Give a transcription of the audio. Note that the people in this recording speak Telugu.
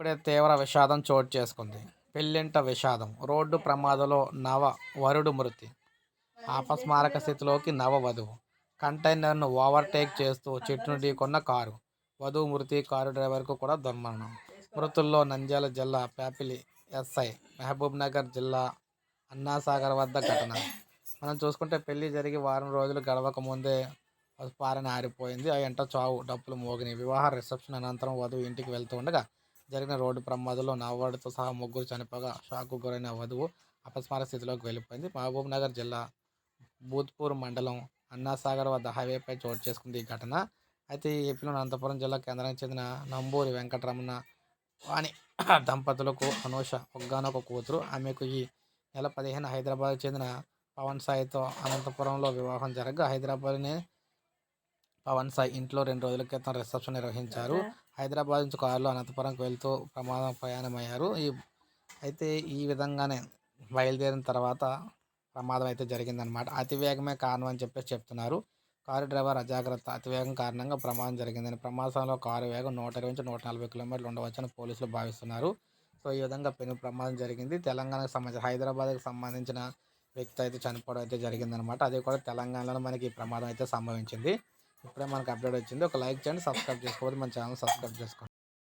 ఇప్పుడే తీవ్ర విషాదం చోటు చేసుకుంది. పెళ్ళింట విషాదం. రోడ్డు ప్రమాదంలో నవ వరుడు మృతి. అపస్మారక స్థితిలోకి నవ వధువు. కంటైనర్ను ఓవర్టేక్ చేస్తూ చెట్టును ఢీకొన్న కారు. వధువు మృతి. కారు డ్రైవర్కు కూడా దుర్మరణం. మృతుల్లో నంద్యాల జిల్లా ప్యాపిలి ఎస్ఐ మహబూబ్ నగర్ జిల్లా అన్నాసాగర్ వద్ద ఘటన. మనం చూసుకుంటే పెళ్ళి జరిగి వారం రోజులు గడవక ముందే పారని ఆరిపోయింది. ఆ ఎంట చావు డప్పులు మోగినాయి. వివాహ రిసెప్షన్ అనంతరం వధువు ఇంటికి వెళ్తూ ఉండగా జరిగిన రోడ్డు ప్రమాదంలో నావాడితో సహా ముగ్గురు చనిపోగా షాకు గురైన వధువు అపస్మార స్థితిలోకి వెళ్ళిపోయింది. మహబూబ్ నగర్ జిల్లా భూత్పూర్ మండలం అన్నాసాగర్ వద్ద హైవేపై చోటు చేసుకుంది ఈ ఘటన. అయితే ఈ ఏపీలో అనంతపురం జిల్లా కేంద్రానికి చెందిన నంబూరి వెంకటరమణ వాణి దంపతులకు అనూష ఒగ్గానొక కూతురు. ఆమెకు ఈ నెల పదిహేను హైదరాబాద్ చెందిన పవన్ సాయితో అనంతపురంలో వివాహం జరగగా హైదరాబాద్ని పవన్ సాయి ఇంట్లో రెండు రోజుల క్రితం రిసెప్షన్ నిర్వహించారు. హైదరాబాద్ నుంచి కారులో అనంతపురంకి వెళ్తూ ప్రమాదం ప్రయాణమయ్యారు. ఈ అయితే ఈ విధంగానే బయలుదేరిన తర్వాత ప్రమాదం అయితే జరిగిందనమాట అతివేగమే కారణం అని చెప్పేసి చెప్తున్నారు. కారు డ్రైవర్ అజాగ్రత్త. అతివేగం కారణంగా ప్రమాదం జరిగిందని ప్రమాదంలో కారు వేగం నూట ఇరవై నుంచి నూట నలభై కిలోమీటర్లు ఉండవచ్చని పోలీసులు భావిస్తున్నారు. సో ఈ విధంగా పెను ప్రమాదం జరిగింది. తెలంగాణకు సంబంధించిన హైదరాబాద్కి సంబంధించిన వ్యక్తి అయితే చనిపోవడం అయితే జరిగిందనమాట అది కూడా తెలంగాణలో మనకి ఈ ప్రమాదం అయితే సంభవించింది. ఇప్పుడే మనకు అప్డేట్ వచ్చింది. ఒక లైక్ చేయండి సబ్స్క్రైబ్ చేసుకోవద్దు మన ఛానల్ సబ్స్క్రైబ్ చేసుకోండి.